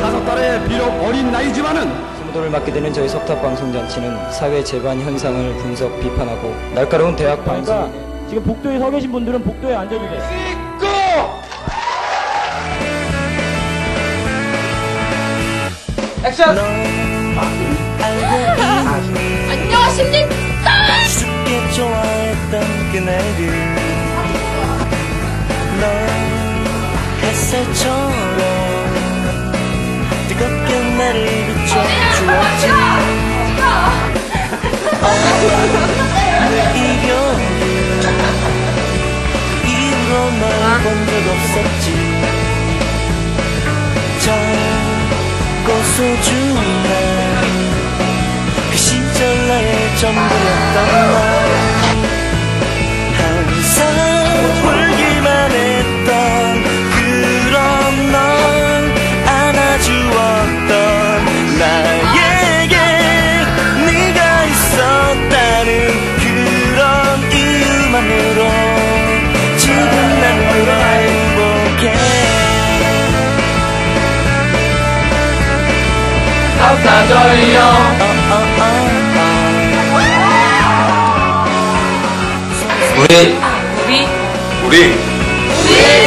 25살의 비록 어린 나이지만은 스무도를 맡게 되는 저희 석탑 방송잔치는 사회 재반 현상을 분석 비판하고 날카로운 대학 방송 그러니까 지금 복도에 서 계신 분들은 복도에 앉아도 돼. 안녕하십니까? 쉽게 좋아했던 그날들 넌 햇살처럼 본 적 없었지. 젊고 소중한 그 시절 나의 전부였던 너 항상 울기만 했던 그런 널 안아주었던 나에게 네가 있었다는 그런 이유만으로 우리 우리? 우리 우리. 친구의